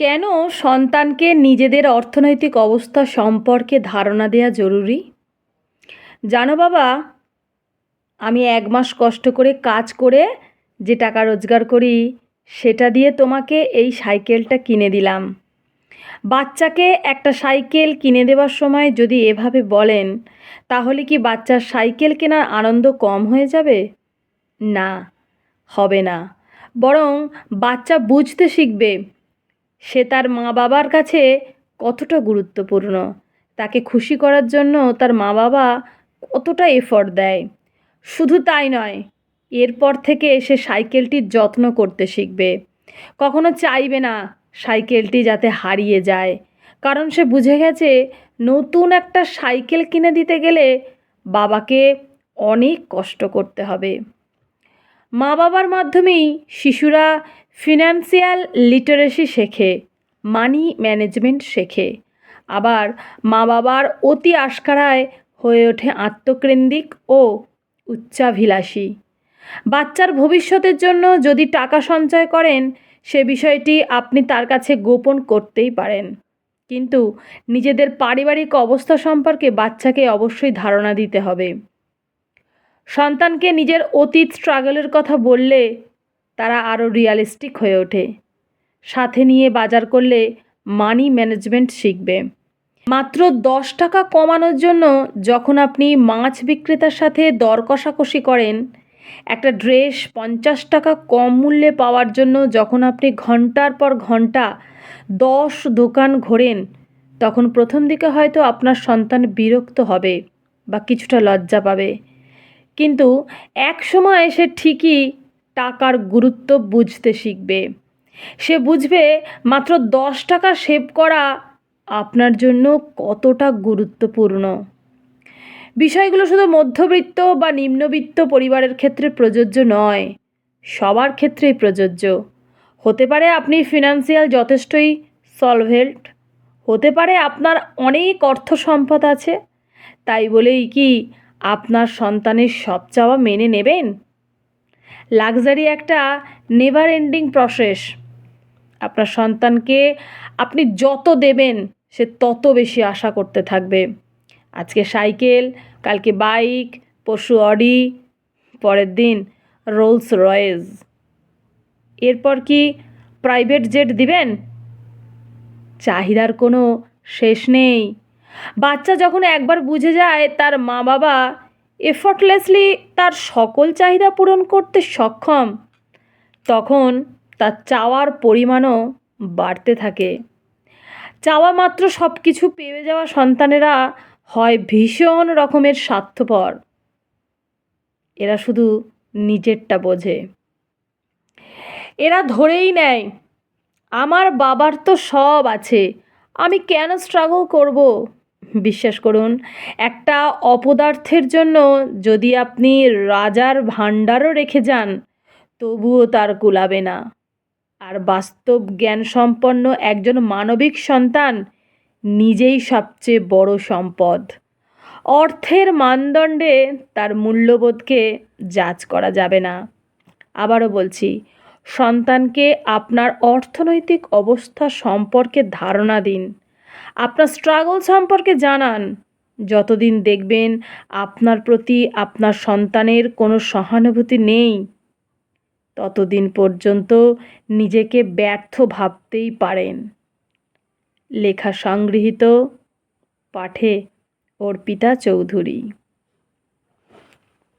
কেন সন্তানকে নিজেদের অর্থনৈতিক অবস্থা সম্পর্কে ধারণা দেওয়া জরুরি? জানো বাবা, আমি এক মাস কষ্ট করে কাজ করে যে টাকা রোজগার করি, সেটা দিয়ে তোমাকে এই সাইকেলটা কিনে দিলাম। বাচ্চাকে একটা সাইকেল কিনে দেওয়ার সময় যদি এভাবে বলেন, তাহলে কি বাচ্চার সাইকেল কেনার আনন্দ কম হয়ে যাবে? না, হবে না। বরং বাচ্চা বুঝতে শিখবে সে তার মা বাবার কাছে কতটা গুরুত্বপূর্ণ। তাকে খুশি করার জন্য তার মা বাবা কতটা এফর্ট দেয়। শুধু তাই নয়, এরপর থেকে সে সাইকেলটির যত্ন করতে শিখবে। কখনো চাইবে না সাইকেলটি যাতে হারিয়ে যায়। কারণ সে বুঝে গেছে, নতুন একটা সাইকেল কিনে দিতে গেলে বাবাকে অনেক কষ্ট করতে হবে। মা বাবার মাধ্যমেই শিশুরা ফিনান্সিয়াল লিটারেসি শেখে, মানি ম্যানেজমেন্ট শেখে। আবার মা বাবার অতি আশকারায় হয়ে ওঠে আত্মকেন্দ্রিক ও উচ্চাভিলাষী। বাচ্চার ভবিষ্যতের জন্য যদি টাকা সঞ্চয় করেন, সে বিষয়টি আপনি তার কাছে গোপন করতেই পারেন। কিন্তু নিজেদের পারিবারিক অবস্থা সম্পর্কে বাচ্চাকে অবশ্যই ধারণা দিতে হবে। সন্তানকে নিজের অতীত স্ট্রাগলের কথা বললে তারা আরও রিয়ালিস্টিক হয়ে ওঠে। সাথে নিয়ে বাজার করলে মানি ম্যানেজমেন্ট শিখবে। মাত্র দশ টাকা কমানোর জন্য যখন আপনি মাছ বিক্রেতার সাথে দর কষাকষি করেন, একটা ড্রেস পঞ্চাশ টাকা কম মূল্যে পাওয়ার জন্য যখন আপনি ঘণ্টার পর ঘণ্টা দশ দোকান ঘোরেন, তখন প্রথম দিকে হয়তো আপনার সন্তান বিরক্ত হবে বা কিছুটা লজ্জা পাবে। কিন্তু এক সময় সে ঠিকই টাকার গুরুত্ব বুঝতে শিখবে। সে বুঝবে মাত্র দশ টাকা সেভ করা আপনার জন্য কতটা গুরুত্বপূর্ণ। বিষয়গুলো শুধু মধ্যবিত্ত বা নিম্নবিত্ত পরিবারের ক্ষেত্রে প্রযোজ্য নয়, সবার ক্ষেত্রেই প্রযোজ্য। হতে পারে আপনি ফিনান্সিয়াল যথেষ্টই সলভেন্ট হতে পারে আপনার অনেক অর্থ সম্পদ আছে, তাই বলেই কি আপনার সন্তানের সব চাওয়া মেনে নেবেন? লাক্সারি একটা নেভার এন্ডিং প্রসেস। আপনার সন্তানকে আপনি যত দেবেন, সে তত বেশি আশা করতে থাকবে। আজকে সাইকেল, কালকে বাইক, পরশু অডি, পরের দিন রোলস রয়েস। এরপর কি প্রাইভেট জেট দিবেন? চাহিদার কোনো শেষ নেই। বাচ্চা যখন একবার বুঝে যায়, তার মা বাবা এফর্টলেসলি তার সকল চাহিদা পূরণ করতে সক্ষম। তখন তার চাওয়ার পরিমাণও বাড়তে থাকে। চাওয়া মাত্র সব কিছু পেয়ে যাওয়া সন্তানেরা হয় ভীষণ রকমের স্বার্থপর। এরা শুধু নিজেরটা বোঝে। এরা ধরেই নেয়, আমার বাবার তো সব আছে, আমি কেন স্ট্রাগল করব? বিশ্বাস করুন, একটা অপদার্থের জন্য যদি আপনি রাজার ভাণ্ডারও রেখে যান, তবুও তার কুলাবে না। আর বাস্তব জ্ঞান সম্পন্ন একজন মানবিক সন্তান নিজেই সবচেয়ে বড় সম্পদ। অর্থের মানদণ্ডে তার মূল্যবোধকে যাচ করা যাবে না। আবারও বলছি, সন্তানকে আপনার অর্থনৈতিক অবস্থা সম্পর্কে ধারণা দিন। আপনার স্ট্রাগল সম্পর্কে জানান। যতদিন দেখবেন আপনার প্রতি আপনার সন্তানের কোনো সহানুভূতি নেই, ততদিন পর্যন্ত নিজেকে ব্যর্থ ভাবতেই পারেন। লেখা সংগৃহীত পাঠে অর্পিতা চৌধুরী।